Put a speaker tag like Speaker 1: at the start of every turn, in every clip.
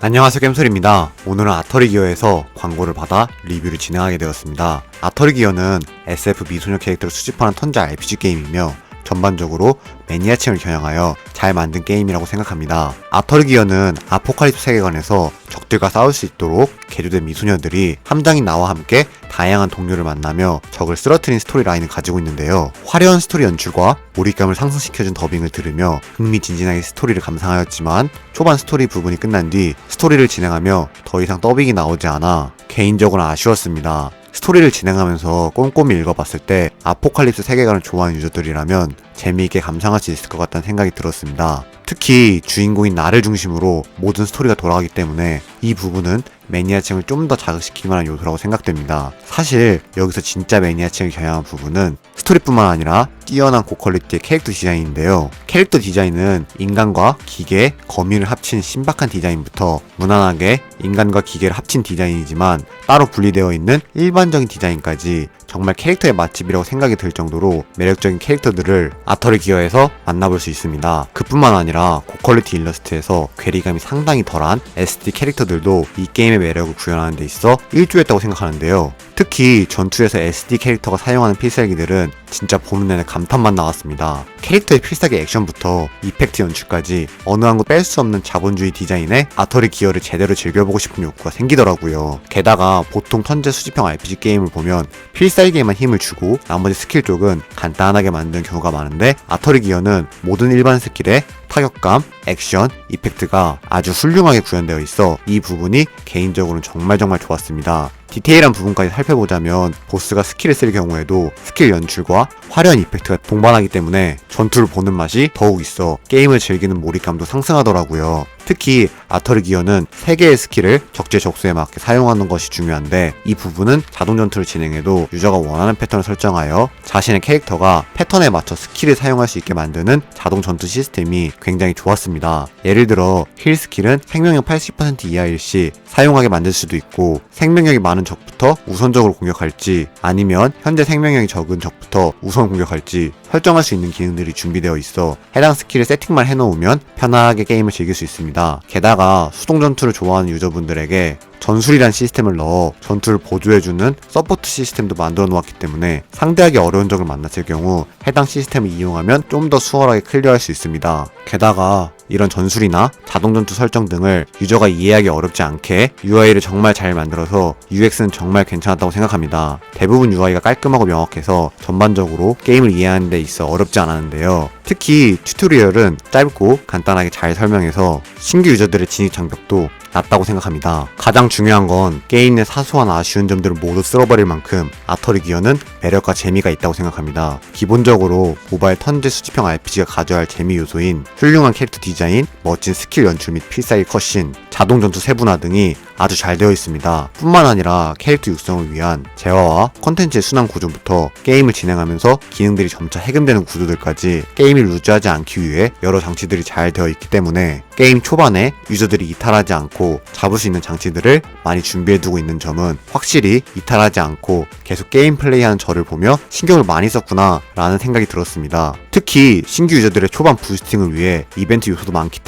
Speaker 1: 안녕하세요 겜솔입니다. 오늘은 아터리 기어에서 광고를 받아 리뷰를 진행하게 되었습니다. 아터리 기어는 SF 미소녀 캐릭터를 수집하는 턴제 RPG 게임이며 전반적으로 매니아층을 겨냥하여 잘 만든 게임이라고 생각합니다. 아터리 기어는 아포칼립스 세계관에서 적들과 싸울 수 있도록 개조된 미소녀들이 함장인 나와 함께 다양한 동료를 만나며 적을 쓰러트린 스토리 라인을 가지고 있는데요. 화려한 스토리 연출과 몰입감을 상승시켜준 더빙을 들으며 흥미진진하게 스토리를 감상하였지만 초반 스토리 부분이 끝난 뒤 스토리를 진행하며 더 이상 더빙이 나오지 않아 개인적으로 아쉬웠습니다. 스토리를 진행하면서 꼼꼼히 읽어봤을 때 아포칼립스 세계관을 좋아하는 유저들이라면 재미있게 감상할 수 있을 것 같다는 생각이 들었습니다. 특히 주인공인 나를 중심으로 모든 스토리가 돌아가기 때문에 이 부분은 매니아층을 좀 더 자극시킬 만한 요소라고 생각됩니다. 사실 여기서 진짜 매니아층을 겨냥한 부분은 스토리뿐만 아니라 뛰어난 고퀄리티의 캐릭터 디자인인데요. 캐릭터 디자인은 인간과 기계, 거미를 합친 신박한 디자인부터 무난하게 인간과 기계를 합친 디자인이지만 따로 분리되어 있는 일반적인 디자인까지 정말 캐릭터의 맛집이라고 생각이 들 정도로 매력적인 캐릭터들을 아터리 기어에서 만나볼 수 있습니다. 그뿐만 아니라 고퀄리티 일러스트에서 괴리감이 상당히 덜한 SD 캐릭터들도 이 게임의 매력을 구현하는 데 있어 일조했다고 생각하는데요. 특히 전투에서 SD 캐릭터가 사용하는 필살기들은 진짜 보는 내내 감탄만 나왔습니다. 캐릭터의 필살기 액션부터 이펙트 연출까지 어느 한 곳 뺄 수 없는 자본주의 디자인에 아터리 기어를 제대로 즐겨보고 싶은 욕구가 생기더라고요. 게다가 보통 턴제 수집형 RPG 게임을 보면 필살기에만 힘을 주고 나머지 스킬 쪽은 간단하게 만드는 경우가 많은데 아터리 기어는 모든 일반 스킬에 타격감, 액션, 이펙트가 아주 훌륭하게 구현되어 있어 이 부분이 개인적으로는 정말 정말 좋았습니다. 디테일한 부분까지 살펴보자면 보스가 스킬을 쓸 경우에도 스킬 연출과 화려한 이펙트가 동반하기 때문에 전투를 보는 맛이 더욱 있어 게임을 즐기는 몰입감도 상승하더라고요. 특히 아터리 기어는 3개의 스킬을 적재적소에 맞게 사용하는 것이 중요한데 이 부분은 자동 전투를 진행해도 유저가 원하는 패턴을 설정하여 자신의 캐릭터가 패턴에 맞춰 스킬을 사용할 수 있게 만드는 자동 전투 시스템이 굉장히 좋았습니다. 예를 들어 힐 스킬은 생명력 80% 이하일 시 사용하게 만들 수도 있고 생명력이 많은 적부터 우선적으로 공격할지 아니면 현재 생명력이 적은 적부터 우선 공격할지 설정할 수 있는 기능들이 준비되어 있어 해당 스킬을 세팅만 해놓으면 편하게 게임을 즐길 수 있습니다. 게다가 수동 전투를 좋아하는 유저분들에게 전술이란 시스템을 넣어 전투를 보조해주는 서포트 시스템도 만들어 놓았기 때문에 상대하기 어려운 적을 만났을 경우 해당 시스템을 이용하면 좀 더 수월하게 클리어할 수 있습니다. 게다가 이런 전술이나 자동 전투 설정 등을 유저가 이해하기 어렵지 않게 UI를 정말 잘 만들어서 UX는 정말 괜찮았다고 생각합니다. 대부분 UI가 깔끔하고 명확해서 전반적으로 게임을 이해하는 데 있어 어렵지 않았는데요. 특히 튜토리얼은 짧고 간단하게 잘 설명해서 신규 유저들의 진입 장벽도 낮다고 생각합니다. 가장 중요한 건 게임 내 사소한 아쉬운 점들을 모두 쓸어버릴 만큼 아터리 기어는 매력과 재미가 있다고 생각합니다. 기본적으로 모바일 턴제 수집형 RPG가 가져야 할 재미 요소인 훌륭한 캐릭터 디자인, 멋진 스킬 연출 및 필살기 컷신, 자동 전투 세분화 등이 아주 잘 되어 있습니다. 뿐만 아니라 캐릭터 육성을 위한 재화와 컨텐츠의 순환 구조부터 게임을 진행하면서 기능들이 점차 해금되는 구조들까지 게임이 루즈하지 않기 위해 여러 장치들이 잘 되어 있기 때문에 게임 초반에 유저들이 이탈하지 않고 잡을 수 있는 장치들을 많이 준비해두고 있는 점은 확실히 이탈하지 않고 계속 게임 플레이하는 저를 보며 신경을 많이 썼구나 라는 생각이 들었습니다. 특히 신규 유저들의 초반 부스팅을 위해 이벤트 요소도 많기 때문에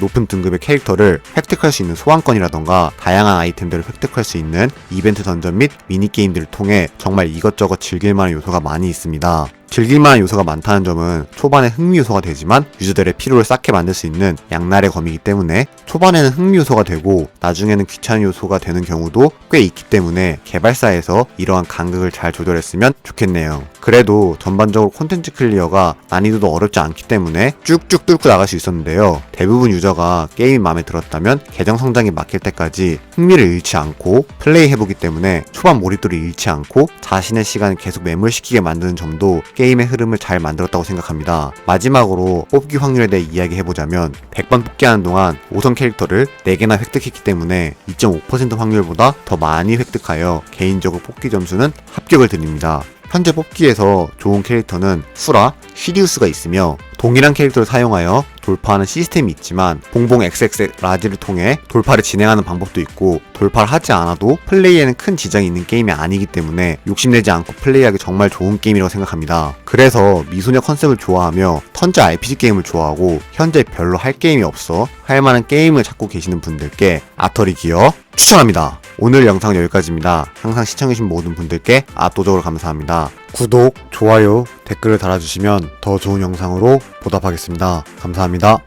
Speaker 1: 높은 등급의 캐릭터를 획득할 수 있는 소환권이라던가 다양한 아이템들을 획득할 수 있는 이벤트 던전 및 미니게임들을 통해 정말 이것저것 즐길 만한 요소가 많이 있습니다. 즐길만한 요소가 많다는 점은 초반에 흥미 요소가 되지만 유저들의 피로를 쌓게 만들 수 있는 양날의 검이기 때문에 초반에는 흥미 요소가 되고 나중에는 귀찮은 요소가 되는 경우도 꽤 있기 때문에 개발사에서 이러한 간극을 잘 조절했으면 좋겠네요. 그래도 전반적으로 콘텐츠 클리어가 난이도도 어렵지 않기 때문에 쭉쭉 뚫고 나갈 수 있었는데요. 대부분 유저가 게임이 마음에 들었다면 계정 성장이 막힐 때까지 흥미를 잃지 않고 플레이 해보기 때문에 초반 몰입도를 잃지 않고 자신의 시간을 계속 매몰시키게 만드는 점도 게임의 흐름을 잘 만들었다고 생각합니다. 마지막으로 뽑기 확률에 대해 이야기해보자면 100번 뽑기 하는 동안 5선 캐릭터를 4개나 획득했기 때문에 2.5% 확률보다 더 많이 획득하여 개인적으로 뽑기 점수는 합격을 드립니다. 현재 뽑기에서 좋은 캐릭터는 수라, 시리우스가 있으며 동일한 캐릭터를 사용하여 돌파하는 시스템이 있지만 봉봉 XX 라지를 통해 돌파를 진행하는 방법도 있고 돌파를 하지 않아도 플레이에는 큰 지장이 있는 게임이 아니기 때문에 욕심내지 않고 플레이하기 정말 좋은 게임이라고 생각합니다. 그래서 미소녀 컨셉을 좋아하며 턴제 RPG 게임을 좋아하고 현재 별로 할 게임이 없어 할 만한 게임을 찾고 계시는 분들께 아터리 기어 추천합니다. 오늘 영상 여기까지입니다. 항상 시청해주신 모든 분들께 압도적으로 감사합니다. 구독, 좋아요, 댓글을 달아주시면 더 좋은 영상으로 보답하겠습니다. 감사합니다.